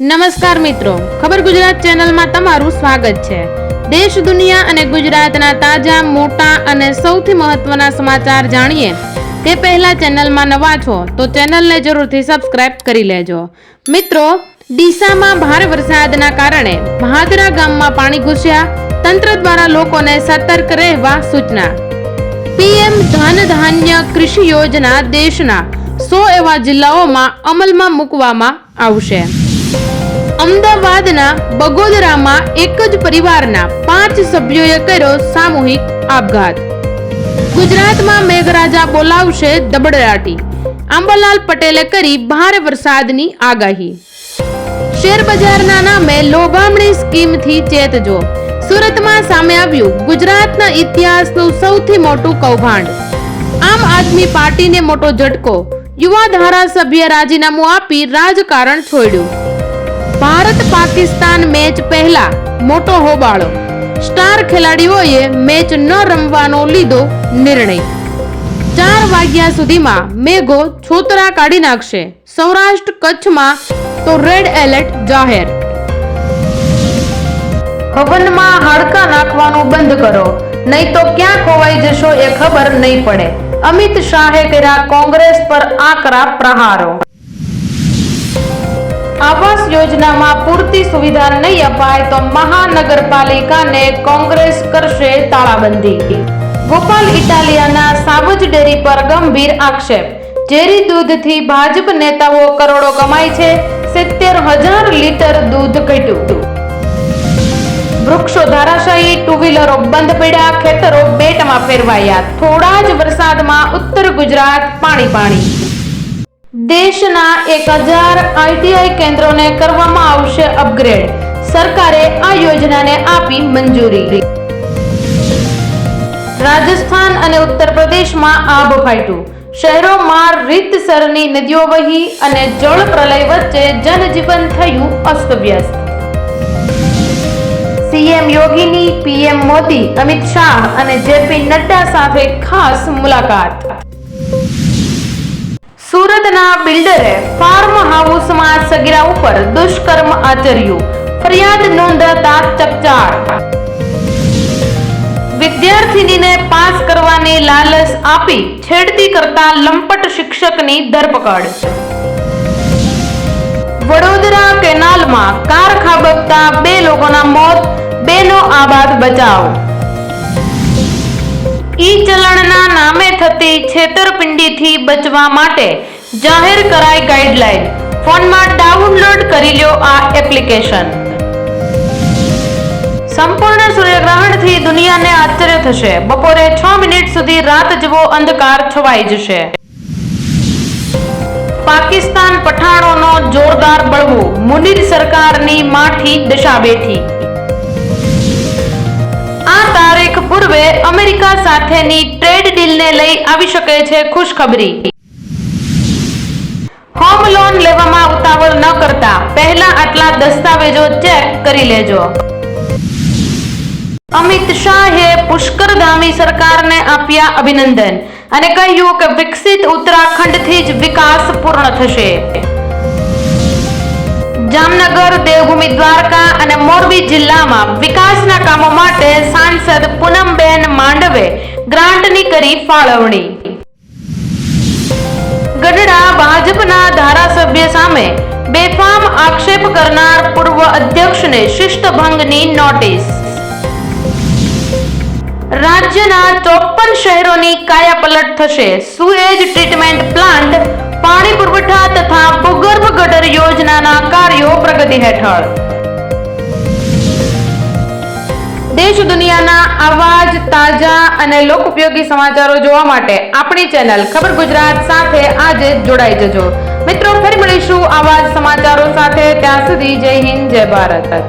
નમસ્કાર મિત્રો. ખબર ગુજરાત ચેનલમાં તમારું સ્વાગત છે. દેશ, દુનિયા અને ગુજરાતના તાજા, મોટા અને સૌથી મહત્વના સમાચાર જાણીએ. તે પહેલા ચેનલમાં નવા છો તો ચેનલને જરૂરથી સબસ્ક્રાઇબ કરી લેજો. મિત્રો, ડીસામાં ભારે વરસાદના કારણે મહાદરા ગામમાં પાણી ઘૂસ્યા. તંત્ર દ્વારા લોકોને સતર્ક રહેવા સૂચના. પીએમ ધન ધાન્ય કૃષિ યોજના દેશના સો એવા જિલ્લાઓમાં અમલમાં મૂકવામાં આવશે. અમદાવાદના બગોદરામાં એક જ પરિવારના પાંચ સભ્યોએ કર્યો સામૂહિક આપઘાત. ગુજરાતમાં મેઘરાજા બોલાવશે દબડરાટી. આંબાલાલ પટેલે કરી ભારે વરસાદની આગાહી. શેર બજારના નામે લોભામણી સ્કીમથી ચેતજો. સુરતમાં સામે આવ્યું ગુજરાતના ઇતિહાસનું સૌથી મોટું કૌભાંડ. આમ આદમી પાર્ટીને મોટો ઝટકો. યુવા ધારાસભ્ય રાજીનામું આપી રાજકારણ છોડ્યું. ભારત પાકિસ્તાન મેચ પહેલા મોટો હોબાળો. સ્ટાર ખેલાડીઓએ મેચ ન રમવાનો લીધો નિર્ણય. ચાર વાગ્યા સુધીમાં મેઘો છોતરા કાઢી નાખશે. સૌરાષ્ટ્ર કચ્છમાં તો રેડ એલર્ટ જાહેર. હવનમાં હાડકા નાખવાનું બંધ કરો. નહીં તો ક્યાં ખોવાઈ જશો એ ખબર નહીં પડે. અમિત શાહે કર્યા કોંગ્રેસ પર આકરા પ્રહારો. આવાસ યોજનામાં પૂરતી સુવિધા નહીં અપાય તો મહાનગરપાલિકાને કોંગ્રેસ કરશે તાળાબંધી. ગોપાલ ઇટાલિયાના સાબજ ડેરી પર ગંભીર આક્ષેપ. ઝેરી દૂધથી ભાજપ નેતાઓ કરોડો કમાય છે, સિત્તેર હજાર લીટર દૂધ ઘટ્યું. વૃક્ષો ધારાશાહી ટુ વ્હીલરો બંધ પડ્યા, ખેતરો બેટમાં ફેરવાયા. થોડા જ વરસાદમાં ઉત્તર ગુજરાત પાણી પાણી. દેશના એક હજાર આઈટીઆઈ કેન્દ્રોને કરવામાં આવશે અપગ્રેડ. સરકારે આ યોજનાને આપી મંજૂરી રાજસ્થાન અને ઉત્તર પ્રદેશમાં આબ ફાટ્યું શહેરોમાં રીતસરની નદીઓ વહી અને જળ પ્રલય વચ્ચે જનજીવન થયું અસ્તવ્યસ્ત. સીએમ યોગીની પીએમ મોદી, અમિત શાહ અને જેપી નડ્ડા સાથે ખાસ મુલાકાત. સુરતના બિલ્ડરે ફાર્મ હાઉસમાં સગીરા ઉપર દુષ્કર્મ આચર્યું. ફરિયાદ નોંધાતા ચકચાર. વિદ્યાર્થીનીને પાસ કરવાની લાલચ આપી છેડતી કરતા લંપટ શિક્ષકની ધરપકડ. વડોદરા કેનાલમાં કાર ખાબકતા બે લોકોના મોત, બેનો આબાદ બચાવ. ઈ ચલણના નામે થતી છેતરપિંડીથી બચવા માટે જાહેર કરાઈ ગાઈડલાઈન. ફોનમાં ડાઉનલોડ કરી લ્યો આ એપ્લિકેશન. સંપૂર્ણ સૂર્યગ્રહણથી દુનિયાને આશ્ચર્ય થશે. બપોરે છ મિનિટ સુધી રાત જેવો અંધકાર છવાઈ જશે. પાકિસ્તાન પઠાણોનો જોરદાર બળવું. મુનિર સરકારની માઠી દશા બેઠી આ તારીખ પૂર્વે અમેરિકા સાથેની ટ્રેડ ડીલને લઈ આવી શકે છે ખુશખબરી. હોમ લોન લેવામાં ઉતાવળ ન કરતા પહેલા આટલા દસ્તાવેજો ચેક કરી લેજો. અમિત શાહે પુષ્કરધામી સરકારને આપ્યા અભિનંદન અને કહ્યું કે વિકસિત ઉત્તરાખંડથી જ વિકાસ પૂર્ણ થશે. જામનગર, દેવભૂમિ દ્વારકા અને મોરબી જિલ્લામાં વિકાસના કામો માટે સાંસદ પૂનમબેન માંડવે ગ્રાન્ટની કરી ફાળવણી. ગઢડા ભાજપના ધારાસભ્ય સામે બેફામ આક્ષેપ કરનાર પૂર્વ અધ્યક્ષને શિસ્તભંગની નોટિસ. રાજ્યના ચોપન શહેરોની કાયાપલટ થશે. સુએજ ટ્રીટમેન્ટ પ્લાન્ટ, પાણી પુરવઠા તથા ભૂગર્ભ ગટર યોજનાના કાર્યો પ્રગતિ હેઠળ. દેશ દુનિયાના આવા જ તાજા અને લોકોપયોગી સમાચારો જોવા માટે આપણી ચેનલ ખબર ગુજરાત સાથે આજે જોડાઈ જજો. મિત્રો, ફરી મળીશું આવા સમાચારો સાથે. ત્યાં સુધી જય હિન્દ, જય ભારત.